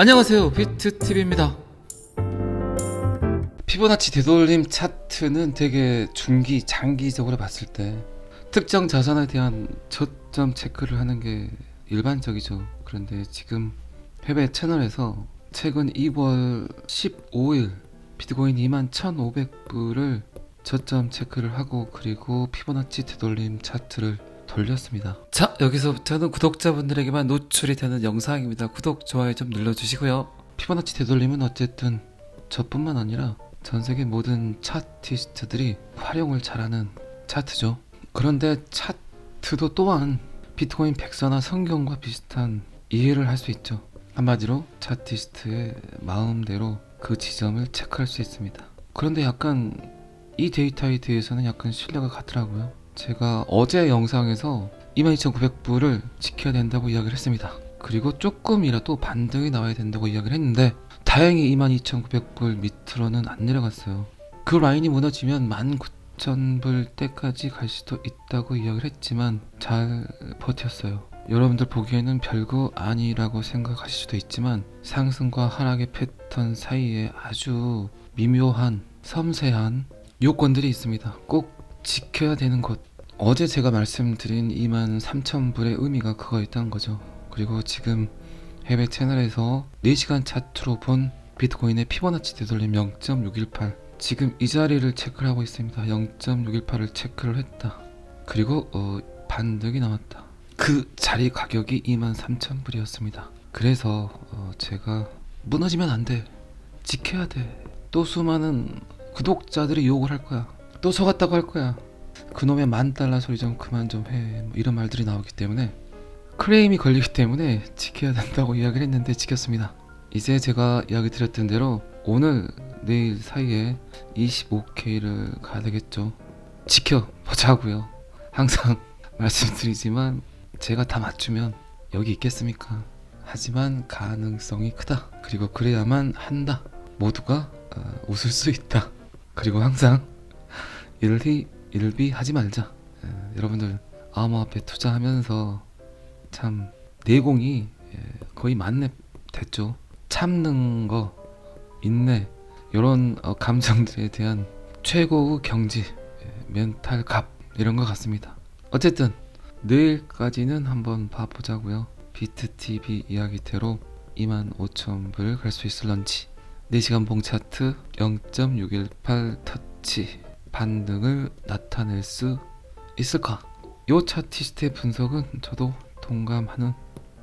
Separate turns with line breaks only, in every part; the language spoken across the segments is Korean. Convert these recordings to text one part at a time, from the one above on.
안녕하세요. 비트TV입니다. 피보나치 되돌림 차트는 되게 중기, 장기적으로 봤을 때 특정 자산에 대한 저점 체크를 하는 게 일반적이죠. 그런데 지금 해외 채널에서 최근 2월 15일 비트코인 21,500불을 저점 체크를 하고 그리고 피보나치 되돌림 차트를 돌렸습니다. 자, 여기서부터는 구독자분들에게만 노출이 되는 영상입니다. 구독, 좋아요 좀 눌러주시고요. 피보나치 되돌림은 어쨌든 저뿐만 아니라 전 세계 모든 차티스트들이 활용을 잘하는 차트죠. 그런데 차트도 또한 비트코인 백서나 성경과 비슷한 이해를 할 수 있죠. 한마디로 차티스트의 마음대로 그 지점을 체크할 수 있습니다. 그런데 약간 이 데이터에 대해서는 약간 신뢰가 가더라고요. 제가 어제 영상에서 22,900불을 지켜야 된다고 이야기를 했습니다. 그리고 조금이라도 반등이 나와야 된다고 이야기를 했는데 다행히 22,900불 밑으로는 안 내려갔어요. 그 라인이 무너지면 19,000불 때까지 갈 수도 있다고 이야기를 했지만 잘 버텼어요. 여러분들 보기에는 별거 아니라고 생각하실 수도 있지만 상승과 하락의 패턴 사이에 아주 미묘한 섬세한 요건들이 있습니다. 꼭 지켜야 되는 것. 어제 제가 말씀드린 2만 3천 불의 의미가 그거였다는 거죠. 그리고 지금 해외 채널에서 4시간 차트로 본 비트코인의 피보나치 되돌림 0.618 지금 이 자리를 체크를 하고 있습니다. 0.618을 체크를 했다. 그리고 어, 반등이 나왔다. 그 자리 가격이 2만 3천 불이었습니다. 그래서 어, 제가 무너지면 안 돼. 지켜야 돼. 또 수많은 구독자들이 욕을 할 거야. 또 속았다고 할 거야. 그놈의 만 달러 소리 좀 그만 좀 해. 뭐 이런 말들이 나오기 때문에 크레임이 걸리기 때문에 지켜야 된다고 이야기를 했는데 지켰습니다. 이제 제가 이야기 드렸던 대로 오늘 내일 사이에 25K를 가야 되겠죠. 지켜보자고요. 항상 말씀드리지만 제가 다 맞추면 여기 있겠습니까? 하지만 가능성이 크다. 그리고 그래야만 한다. 모두가 어, 웃을 수 있다. 그리고 항상 일히 일비 하지 말자. 에, 여러분들 암호화폐 투자하면서 참 내공이 예, 거의 만렙 됐죠. 참는 거, 인내 이런 어, 감정들에 대한 최고의 경지, 예, 멘탈 값 이런 것 같습니다. 어쨌든 내일까지는 한번 봐보자고요. 비트 TV 이야기대로 25,000불 갈 수 있을런지 4시간 봉 차트 0.618 터치 반등을 나타낼 수 있을까? 요 차티스트의 분석은 저도 동감하는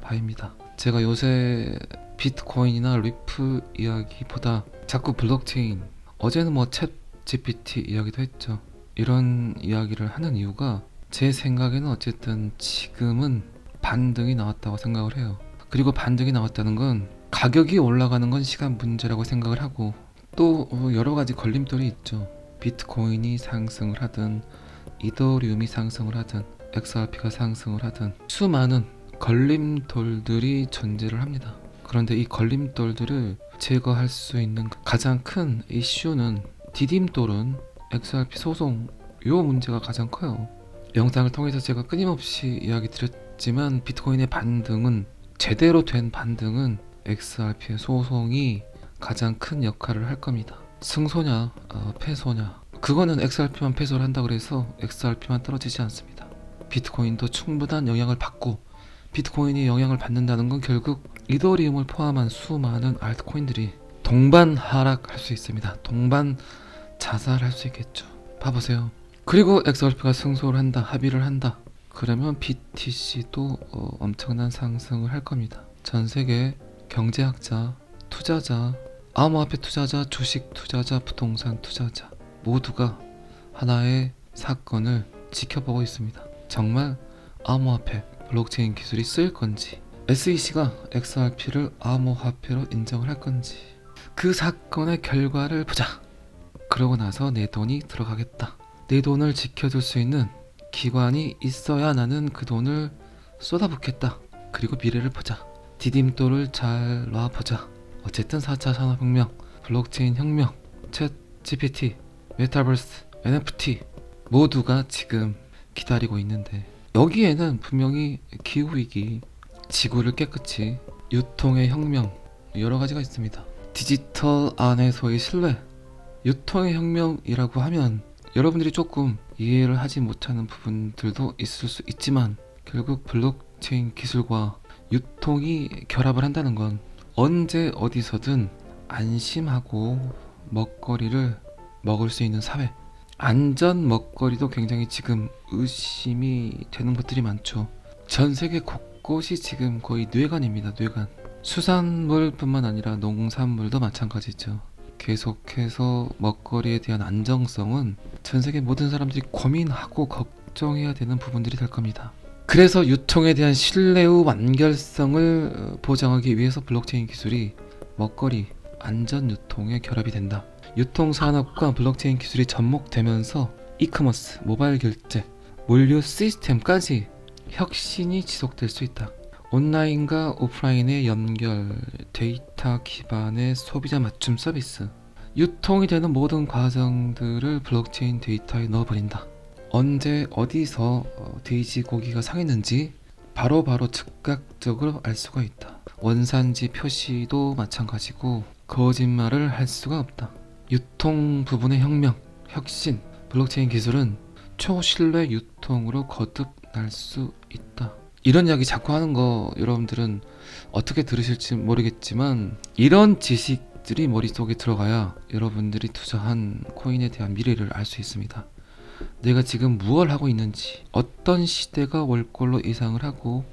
바입니다. 제가 요새 비트코인이나 리플 이야기보다 자꾸 블록체인 어제는 뭐 챗 GPT 이야기도 했죠. 이런 이야기를 하는 이유가 제 생각에는 어쨌든 지금은 반등이 나왔다고 생각을 해요. 그리고 반등이 나왔다는 건 가격이 올라가는 건 시간 문제라고 생각을 하고 또 어, 여러 가지 걸림돌이 있죠. 비트코인이 상승을 하든 이더리움이 상승을 하든 XRP가 상승을 하든 수많은 걸림돌들이 존재를 합니다. 그런데 이 걸림돌들을 제거할 수 있는 가장 큰 이슈는 디딤돌은 XRP 소송 요 문제가 가장 커요. 영상을 통해서 제가 끊임없이 이야기 드렸지만 비트코인의 반등은 제대로 된 반등은 XRP의 소송이 가장 큰 역할을 할 겁니다. 승소냐, 어, 패소냐. 그거는 XRP만 패소를 한다 그래서 XRP만 떨어지지 않습니다. 비트코인도 충분한 영향을 받고 비트코인이 영향을 받는다는 건 결국 이더리움을 포함한 수많은 알트코인들이 동반 하락할 수 있습니다. 동반 자살할 수 있겠죠. 봐보세요. 그리고 XRP가 승소를 한다, 합의를 한다. 그러면 BTC도 어, 엄청난 상승을 할 겁니다. 전 세계 경제학자, 투자자, 암호화폐 투자자, 주식 투자자, 부동산 투자자 모두가 하나의 사건을 지켜보고 있습니다. 정말 암호화폐, 블록체인 기술이 쓰일 건지, SEC가 XRP를 암호화폐로 인정을 할 건지, 그 사건의 결과를 보자. 그러고 나서 내 돈이 들어가겠다. 내 돈을 지켜줄 수 있는 기관이 있어야 나는 그 돈을 쏟아붓겠다. 그리고 미래를 보자. 디딤돌을 잘 놔보자. 어쨌든 4차 산업혁명, 블록체인 혁명, 챗 GPT, 메타버스, NFT 모두가 지금 기다리고 있는데 여기에는 분명히 기후위기, 지구를 깨끗이 유통의 혁명, 여러 가지가 있습니다. 디지털 안에서의 신뢰, 유통의 혁명이라고 하면 여러분들이 조금 이해를 하지 못하는 부분들도 있을 수 있지만 결국 블록체인 기술과 유통이 결합을 한다는 건 언제 어디서든 안심하고 먹거리를 먹을 수 있는 사회. 안전 먹거리도 굉장히 지금 의심이 되는 것들이 많죠. 전 세계 곳곳이 지금 거의 뇌관입니다. 뇌관. 수산물뿐만 아니라 농산물도 마찬가지죠. 계속해서 먹거리에 대한 안정성은 전 세계 모든 사람들이 고민하고 걱정해야 되는 부분들이 될 겁니다. 그래서 유통에 대한 신뢰의 완결성을 어, 보장하기 위해서 블록체인 기술이 먹거리 안전 유통에 결합이 된다. 유통 산업과 블록체인 기술이 접목되면서 이커머스, 모바일 결제, 물류 시스템까지 혁신이 지속될 수 있다. 온라인과 오프라인의 연결, 데이터 기반의 소비자 맞춤 서비스, 유통이 되는 모든 과정들을 블록체인 데이터에 넣어버린다. 언제 어디서 어, 돼지고기가 상했는지 바로 바로 즉각적으로 알 수가 있다. 원산지 표시도 마찬가지고 거짓말을 할 수가 없다. 유통 부분의 혁명, 혁신, 블록체인 기술은 초신뢰 유통으로 거듭날 수 있다. 이런 이야기 자꾸 하는 거 여러분들은 어떻게 들으실지 모르겠지만 이런 지식들이 머릿속에 들어가야 여러분들이 투자한 코인에 대한 미래를 알 수 있습니다. 내가 지금 무엇을 하고 있는지, 어떤 시대가 올 걸로 예상을 하고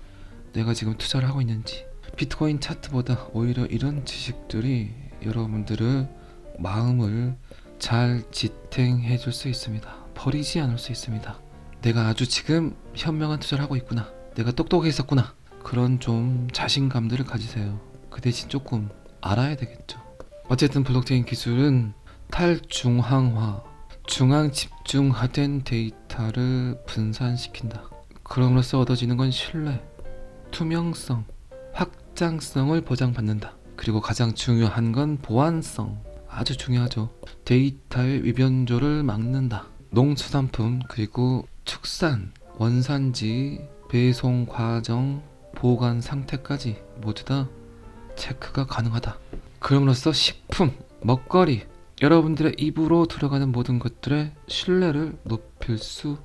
내가 지금 투자를 하고 있는지 비트코인 차트보다 오히려 이런 지식들이 여러분들의 마음을 잘 지탱해 줄 수 있습니다. 버리지 않을 수 있습니다. 내가 아주 지금 현명한 투자를 하고 있구나. 내가 똑똑했었구나. 그런 좀 자신감들을 가지세요. 그 대신 조금 알아야 되겠죠. 어쨌든 블록체인 기술은 탈중앙화, 중앙 집중화된 데이터를 분산시킨다. 그럼으로써 얻어지는 건 신뢰, 투명성, 확장성을 보장받는다. 그리고 가장 중요한 건 보안성. 아주 중요하죠. 데이터의 위변조를 막는다. 농수산품 그리고 축산, 원산지, 배송 과정, 보관 상태까지 모두 다 체크가 가능하다. 그럼으로써 식품, 먹거리, 여러분들의 입으로 들어가는 모든 것들의 신뢰를 높일 수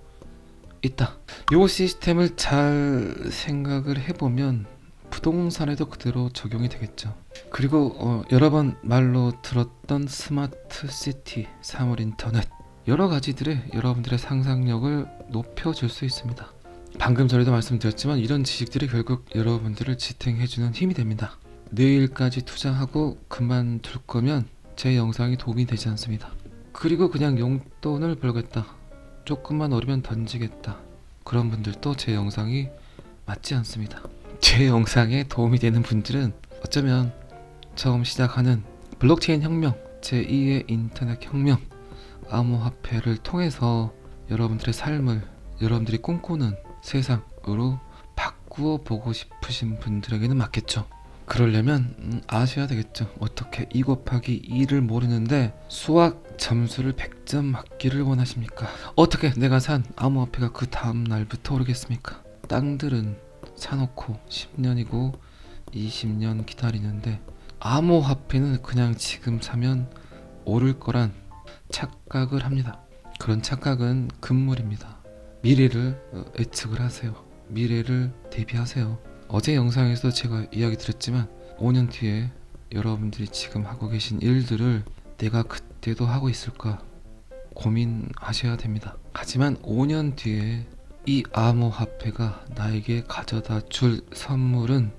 있다. 요 시스템을 잘 생각을 해보면 부동산에도 그대로 적용이 되겠죠. 그리고 어, 여러 번 말로 들었던 스마트 시티, 사물 인터넷 여러 가지들의 여러분들의 상상력을 높여줄 수 있습니다. 방금 전에도 말씀드렸지만 이런 지식들이 결국 여러분들을 지탱해주는 힘이 됩니다. 내일까지 투자하고 그만둘 거면 제 영상이 도움이 되지 않습니다. 그리고 그냥 용돈을 벌겠다. 조금만 오르면 던지겠다. 그런 분들도 제 영상이 맞지 않습니다. 제 영상에 도움이 되는 분들은 어쩌면 처음 시작하는 블록체인 혁명, 제2의 인터넷 혁명, 암호화폐를 통해서 여러분들의 삶을 여러분들이 꿈꾸는 세상으로 바꾸어 보고 싶으신 분들에게는 맞겠죠. 그러려면 음, 아셔야 되겠죠. 어떻게 2 곱하기 2를 모르는데 수학 점수를 100점 맞기를 원하십니까? 어떻게 내가 산 암호화폐가 그 다음 날부터 오르겠습니까? 땅들은 사놓고 10년이고 20년 기다리는데 암호화폐는 그냥 지금 사면 오를 거란 착각을 합니다. 그런 착각은 금물입니다. 미래를 어, 예측을 하세요. 미래를 대비하세요. 어제 영상에서 제가 이야기 드렸지만 5년 뒤에 여러분들이 지금 하고 계신 일들을 내가 그때도 하고 있을까 고민하셔야 됩니다. 하지만 5년 뒤에 이 암호화폐가 나에게 가져다 줄 선물은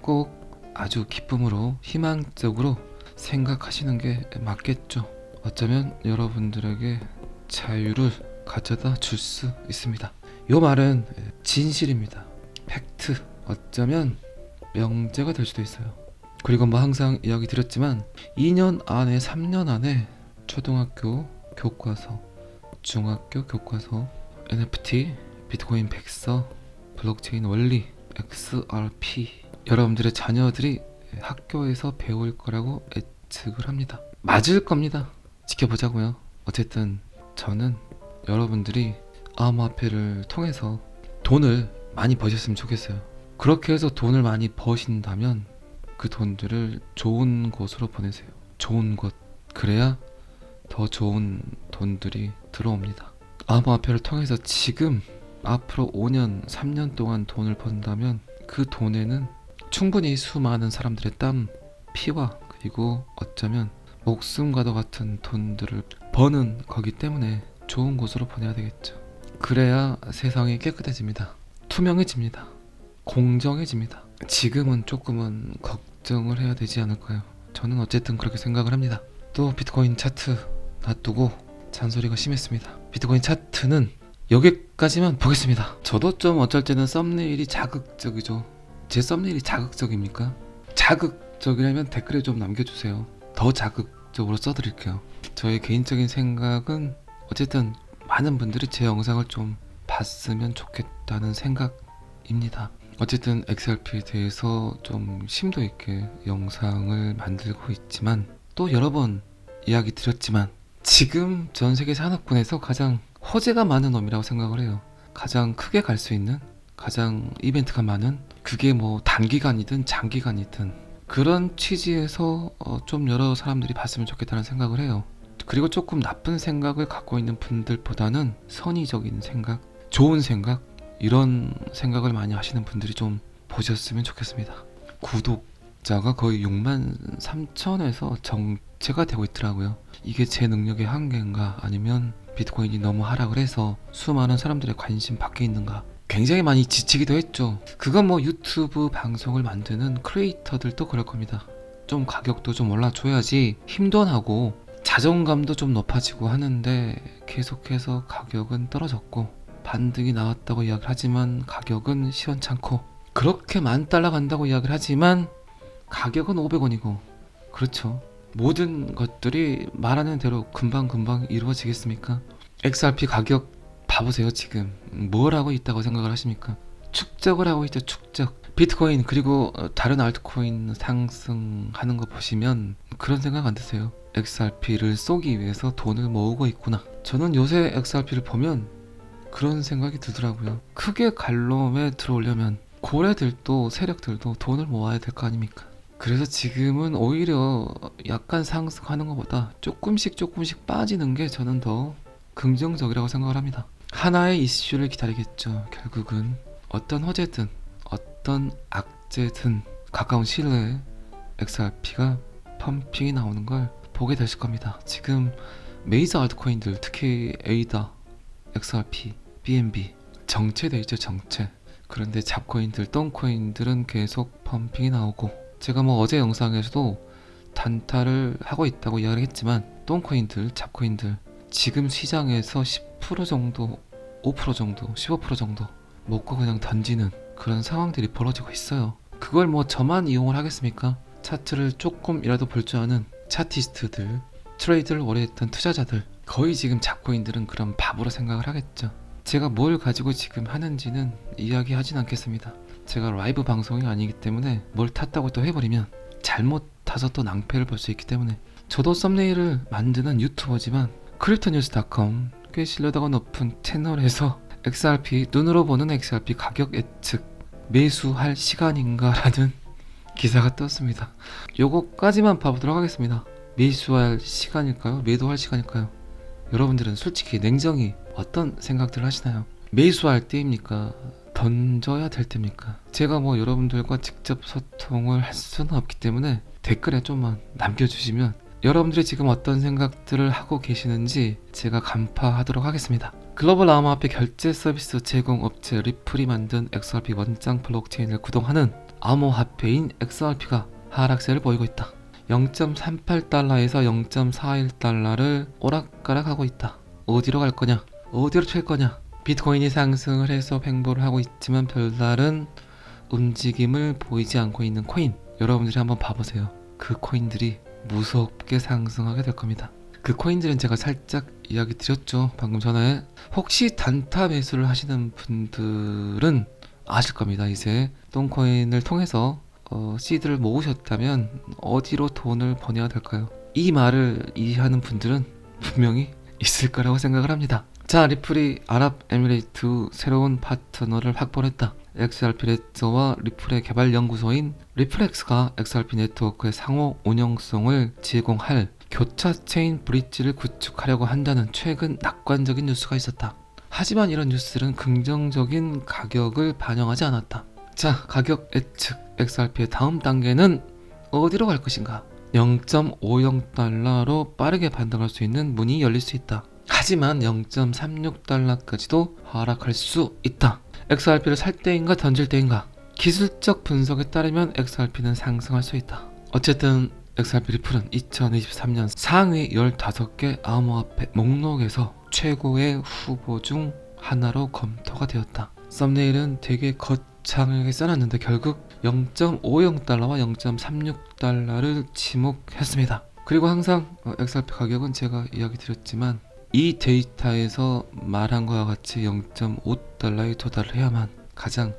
꼭 아주 기쁨으로 희망적으로 생각하시는 게 맞겠죠. 어쩌면 여러분들에게 자유를 가져다 줄 수 있습니다. 요 말은 진실입니다. 팩트. 어쩌면 명제가 될 수도 있어요. 그리고 뭐 항상 이야기 드렸지만 2년 안에 3년 안에 초등학교 교과서, 중학교 교과서, NFT, 비트코인 백서, 블록체인 원리, XRP 여러분들의 자녀들이 학교에서 배울 거라고 예측을 합니다. 맞을 겁니다. 지켜보자고요. 어쨌든 저는 여러분들이 암호화폐를 통해서 돈을 많이 버셨으면 좋겠어요. 그렇게 해서 돈을 많이 버신다면 그 돈들을 좋은 곳으로 보내세요. 좋은 곳. 그래야 더 좋은 돈들이 들어옵니다. 암호화폐를 통해서 지금 앞으로 5년, 3년 동안 돈을 번다면 그 돈에는 충분히 수많은 사람들의 땀, 피와 그리고 어쩌면 목숨과도 같은 돈들을 버는 거기 때문에 좋은 곳으로 보내야 되겠죠. 그래야 세상이 깨끗해집니다. 투명해집니다. 공정해집니다. 지금은 조금은 걱정을 해야 되지 않을까요? 저는 어쨌든 그렇게 생각을 합니다. 또 비트코인 차트 놔두고 잔소리가 심했습니다. 비트코인 차트는 여기까지만 보겠습니다. 저도 좀 어쩔 때는 썸네일이 자극적이죠. 제 썸네일이 자극적입니까? 자극적이라면 댓글에 좀 남겨주세요. 더 자극적으로 써드릴게요. 저의 개인적인 생각은 어쨌든 많은 분들이 제 영상을 좀 봤으면 좋겠다는 생각입니다. 어쨌든 XRP에 대해서 좀 심도 있게 영상을 만들고 있지만 또 여러 번 이야기 드렸지만 지금 전 세계 산업군에서 가장 허재가 많은 놈이라고 생각을 해요. 가장 크게 갈 수 있는 가장 이벤트가 많은 그게 뭐 단기간이든 장기간이든 그런 취지에서 어, 좀 여러 사람들이 봤으면 좋겠다는 생각을 해요. 그리고 조금 나쁜 생각을 갖고 있는 분들보다는 선의적인 생각, 좋은 생각 이런 생각을 많이 하시는 분들이 좀 보셨으면 좋겠습니다. 구독자가 거의 6만 3천에서 정체가 되고 있더라고요. 이게 제 능력의 한계인가 아니면 비트코인이 너무 하락을 해서 수많은 사람들의 관심 밖에 있는가 굉장히 많이 지치기도 했죠. 그건 뭐 유튜브 방송을 만드는 크리에이터들도 그럴 겁니다. 좀 가격도 좀 올라줘야지 힘도 나고 자존감도 좀 높아지고 하는데 계속해서 가격은 떨어졌고 반등이 나왔다고 이야기를 하지만 가격은 시원찮고 그렇게 만 달러 간다고 이야기를 하지만 가격은 500원이고 그렇죠. 모든 것들이 말하는 대로 금방금방 이루어지겠습니까? XRP 가격 봐보세요 지금 뭘 하고 있다고 생각을 하십니까? 축적을 하고 있죠 축적 비트코인 그리고 어, 다른 알트코인 상승하는 거 보시면 그런 생각 안 드세요? XRP를 쏘기 위해서 돈을 모으고 있구나 저는 요새 XRP를 보면 그런 생각이 들더라고요 크게 갈롬에 들어오려면 고래들도 세력들도 돈을 모아야 될 거 아닙니까? 그래서 지금은 오히려 약간 상승하는 것보다 조금씩 조금씩 빠지는 게 저는 더 긍정적이라고 생각을 합니다. 하나의 이슈를 기다리겠죠. 결국은 어떤 허재든 어떤 악재든 가까운 시일 내에 XRP가 펌핑이 나오는 걸 보게 되실 겁니다. 지금 메이저 알트코인들 특히 에이다, XRP, BNB 정체돼 있죠 정체. 그런데 잡코인들, 똥코인들은 계속 펌핑이 나오고 제가 뭐 어제 영상에서도 단타를 하고 있다고 이야기를 했지만 똥코인들, 잡코인들 지금 시장에서 10% 정도, 5% 정도, 15% 정도 먹고 그냥 던지는 그런 상황들이 벌어지고 있어요. 그걸 뭐 저만 이용을 하겠습니까? 차트를 조금이라도 볼 줄 아는 차티스트들, 트레이드를 오래 했던 투자자들 거의 지금 잡코인들은 그런 바보로 생각을 하겠죠. 제가 뭘 가지고 지금 하는지는 이야기하진 않겠습니다. 제가 라이브 방송이 아니기 때문에 뭘 탔다고 또 해버리면 잘못 타서 또 낭패를 볼 수 있기 때문에 저도 썸네일을 만드는 유튜버지만 크립토뉴스닷컴 꽤 신뢰도가 높은 채널에서 XRP 눈으로 보는 XRP 가격 예측 매수할 시간인가라는 기사가 떴습니다. 요거까지만 봐보도록 하겠습니다. 매수할 시간일까요? 매도할 시간일까요? 여러분들은 솔직히 냉정히 어떤 생각들 하시나요? 매수할 때입니까? 던져야 될 때입니까? 제가 뭐 여러분들과 직접 소통을 할 수는 없기 때문에 댓글에 좀만 남겨주시면 여러분들이 지금 어떤 생각들을 하고 계시는지 제가 간파하도록 하겠습니다. 글로벌 암호화폐 결제 서비스 제공 업체 리플이 만든 XRP 원장 블록체인을 구동하는 암호화폐인 XRP가 하락세를 보이고 있다. 0.38달러에서 0.41달러를 오락가락하고 있다. 어디로 갈 거냐? 어디로 튈 거냐? 비트코인이 상승을 해서 횡보를 하고 있지만 별다른 움직임을 보이지 않고 있는 코인. 여러분들이 한번 봐보세요. 그 코인들이 무섭게 상승하게 될 겁니다. 그 코인들은 제가 살짝 이야기 드렸죠. 방금 전에. 혹시 단타 매수를 하시는 분들은 아실 겁니다. 이제 똥코인을 통해서 어, 시드를 모으셨다면 어디로 돈을 보내야 될까요? 이 말을 이해하는 분들은 분명히 있을 거라고 생각을 합니다. 자 리플이 아랍에미레이트 새로운 파트너를 확보했다. XRP 레저와 리플의 개발 연구소인 리플렉스가 XRP 네트워크의 상호 운영성을 제공할 교차 체인 브릿지를 구축하려고 한다는 최근 낙관적인 뉴스가 있었다. 하지만 이런 뉴스들은 긍정적인 가격을 반영하지 않았다. 자, 가격 예측 XRP의 다음 단계는 어디로 갈 것인가? 0.50달러로 빠르게 반등할 수 있는 문이 열릴 수 있다. 하지만 0.36달러까지도 하락할 수 있다. XRP를 살 때인가 던질 때인가? 기술적 분석에 따르면 XRP는 상승할 수 있다. 어쨌든 XRP 리플은 2023년 상위 15개 암호화폐 목록에서 최고의 후보 중 하나로 검토가 되었다. 썸네일은 되게 거 창하게 써놨는데 결국 0.50달러와 0.36달러를 지목했습니다. 그리고 항상 어, XRP 가격은 제가 이야기 드렸지만 이 데이터에서 말한 것과 같이 0.5달러에 도달을 해야만 가장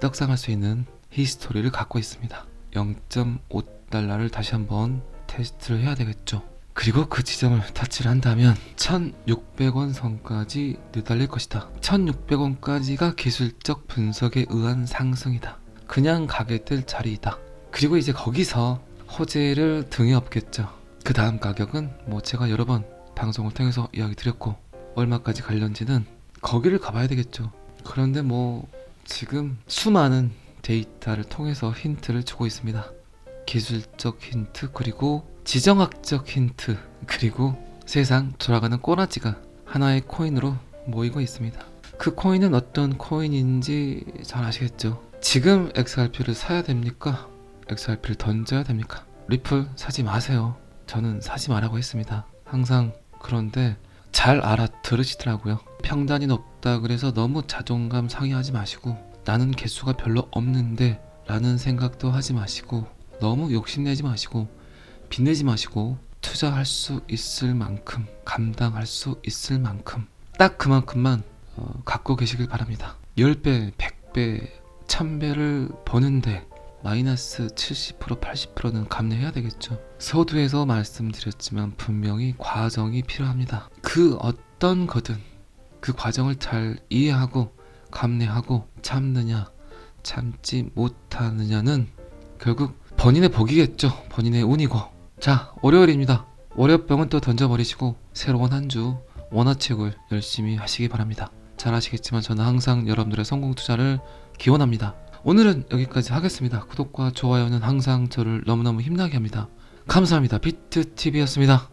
떡상할 수 있는 히스토리를 갖고 있습니다. 0.5달러를 다시 한번 테스트를 해야 되겠죠. 그리고 그 지점을 터치를 한다면 1600원 선까지 내달릴 것이다. 1600원까지가 기술적 분석에 의한 상승이다. 그냥 가게 될 자리이다. 그리고 이제 거기서 호재를 등에 업겠죠. 그 다음 가격은 뭐 제가 여러 번 방송을 통해서 이야기 드렸고 얼마까지 갈런지는 거기를 가봐야 되겠죠. 그런데 뭐 지금 수많은 데이터를 통해서 힌트를 주고 있습니다. 기술적 힌트 그리고 지정학적 힌트 그리고 세상 돌아가는 꼬라지가 하나의 코인으로 모이고 있습니다. 그 코인은 어떤 코인인지 잘 아시겠죠? 지금 XRP를 사야 됩니까? XRP를 던져야 됩니까? 리플 사지 마세요. 저는 사지 말라고 했습니다. 항상 그런데 잘 알아들으시더라고요. 평단이 높다 그래서 너무 자존감 상해하지 마시고 나는 개수가 별로 없는데 라는 생각도 하지 마시고 너무 욕심내지 마시고 빚내지 마시고 투자할 수 있을 만큼 감당할 수 있을 만큼 딱 그만큼만 어, 갖고 계시길 바랍니다. 10배, 100배, 1000배를 버는데 마이너스 70% 80%는 감내해야 되겠죠. 서두에서 말씀드렸지만 분명히 과정이 필요합니다. 그 어떤 거든 그 과정을 잘 이해하고 감내하고 참느냐 참지 못하느냐는 결국 본인의 복이겠죠. 본인의 운이고. 자, 월요일입니다. 월요병은 또 던져버리시고 새로운 한 주 원화책을 열심히 하시기 바랍니다. 잘 아시겠지만 저는 항상 여러분들의 성공 투자를 기원합니다. 오늘은 여기까지 하겠습니다. 구독과 좋아요는 항상 저를 너무너무 힘나게 합니다. 감사합니다. 비트TV였습니다.